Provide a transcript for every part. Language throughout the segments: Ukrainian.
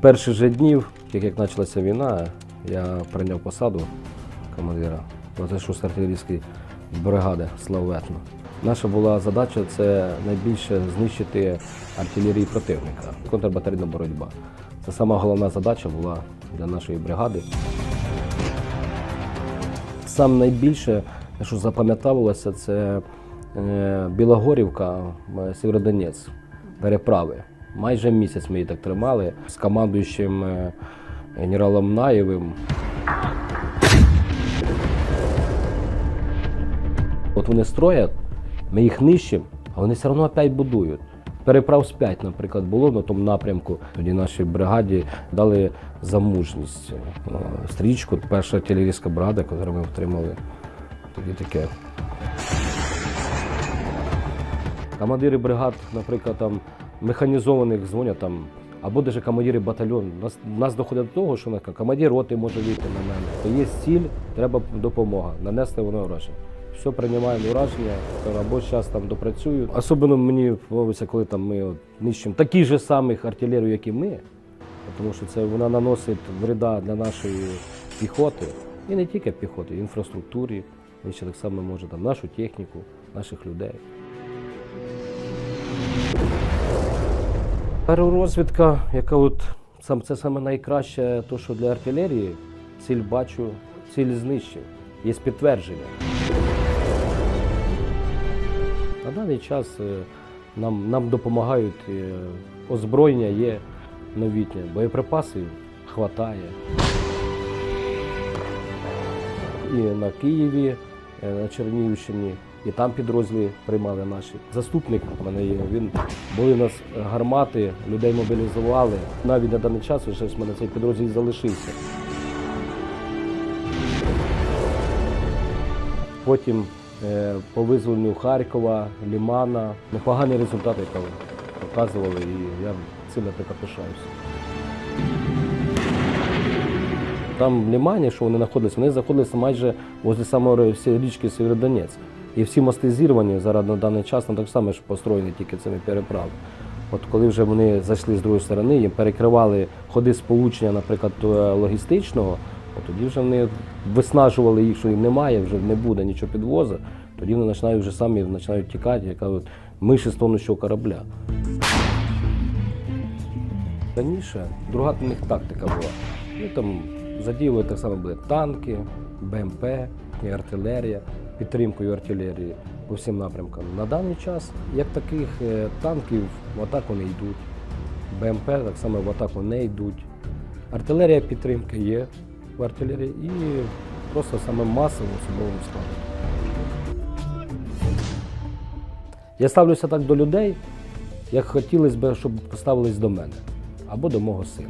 перших же днів, як, почалася війна, я прийняв посаду командира 26 артилерійської бригади Славетно. Наша була задача це найбільше знищити артилерію противника. Контрбатарейна боротьба. Це сама головна задача була для нашої бригади. Саме найбільше, що запам'ятовувалося, це е, Білогорівка, е, Сєвєродонець, переправи. Майже місяць ми її так тримали з командуючим е, генералом Наєвим. От вони строять, ми їх нищимо, а вони все одно опять будують. Переправ з 5, наприклад, було на тому напрямку. Тоді нашій бригаді дали за мужність е, стрічку. Перша артилерійська бригада, яку ми отримали. Тоді таке. Командири бригад, наприклад, там механізованих дзвонять там, або навіть командири батальйону. Нас, нас доходить до того, що командир роти може вийти на мене. Є ціль, треба допомога. Нанести воно враження. Все приймаємо ураження, або зараз там допрацюю. Особливо мені подобається, коли там ми нищимо такі ж самих артилерію, як і ми, тому що це вона наносить вреда для нашої піхоти. І не тільки піхоти, інфраструктурі. Він ще так само може там нашу техніку, наших людей. Аеророзвідка, яка от сам це саме найкраще, то що для артилерії, ціль бачу, ціль знищив. Є підтвердження. На даний час е, нам, нам допомагають е, озброєння є новітнє, боєприпасів хватає. І на Києві, е, на Чернігівщині, і там підрозділи приймали наші. Заступник у мене є. Він були у нас гармати, людей мобілізували. Навіть на даний час вже в мене цей підрозділ залишився. Потім е, по визволенню Харкова, Лімана. Непогані результати показували, і я цим пишаюся. Там в Лімані, що вони знаходилися, вони знаходилися майже возле самої річки Сєвєродонець. І всі мости зірвані зараз на даний час, ну, так само ж построєні тільки цими переправами. От коли вже вони зайшли з другої сторони, їм перекривали ходи сполучення, наприклад, е, логістичного, от тоді вже вони виснажували їх, що їм немає, вже не буде нічого підвозу, тоді вони починають вже самі починають тікати, яка от миші з тонущого корабля. Раніше друга у них тактика була. Ну, там задіяли так само були танки, БМП, і артилерія, підтримкою артилерії по всім напрямкам. На даний час, як таких е, танків, в атаку не йдуть. БМП так само в атаку не йдуть. Артилерія підтримки є в артилерії і просто саме масово особовим складом. Я ставлюся так до людей, як хотілося б, щоб поставились до мене або до мого сина.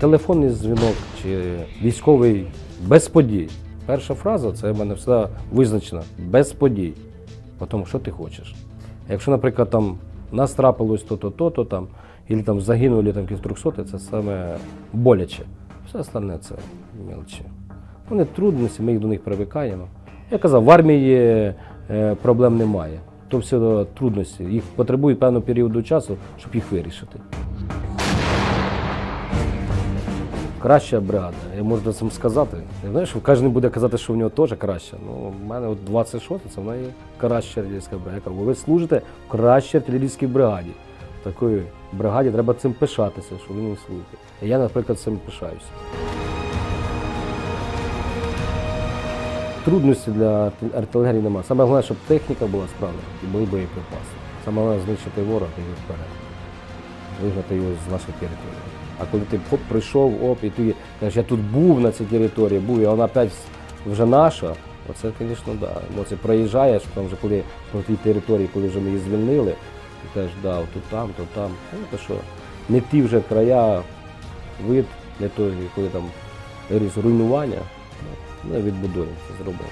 Телефонний дзвінок чи військовий без подій. Перша фраза це в мене все визначена без подій. Потім, що ти хочеш. Якщо, наприклад, там нас трапилось то-то, то-то там, або там загинули там якісь трьохсоти, це саме боляче. Все остальне це мелочі. Вони трудності, ми їх до них привикаємо. Я казав, в армії е, проблем немає. То все трудності. Їх потребують певного періоду часу, щоб їх вирішити. Краща бригада, я можу цим сказати. Я знаю, кожен буде казати, що в нього теж краща. Ну, у мене от 26 це в є краща артилерійська бригада. Я ви служите в кращій артилерійській бригаді. Такої бригаді треба цим пишатися, що ви не служите. І я, наприклад, цим пишаюся. Трудності для артилерії немає. Саме головне, щоб техніка була справна і були боєприпаси. Саме головне знищити ворога і вперед. Вигнати його з нашої території. А коли ти прийшов, оп, і ти кажеш, я тут був на цій території, був, і вона опять вже наша, оце, звісно, да. Емоції проїжджаєш, там вже коли по тій території, коли вже ми її звільнили, ти кажеш, да, тут там, то там. Ну, то що, не ті вже края, вид, не той, коли там руйнування, ну, відбудуємо це зробимо.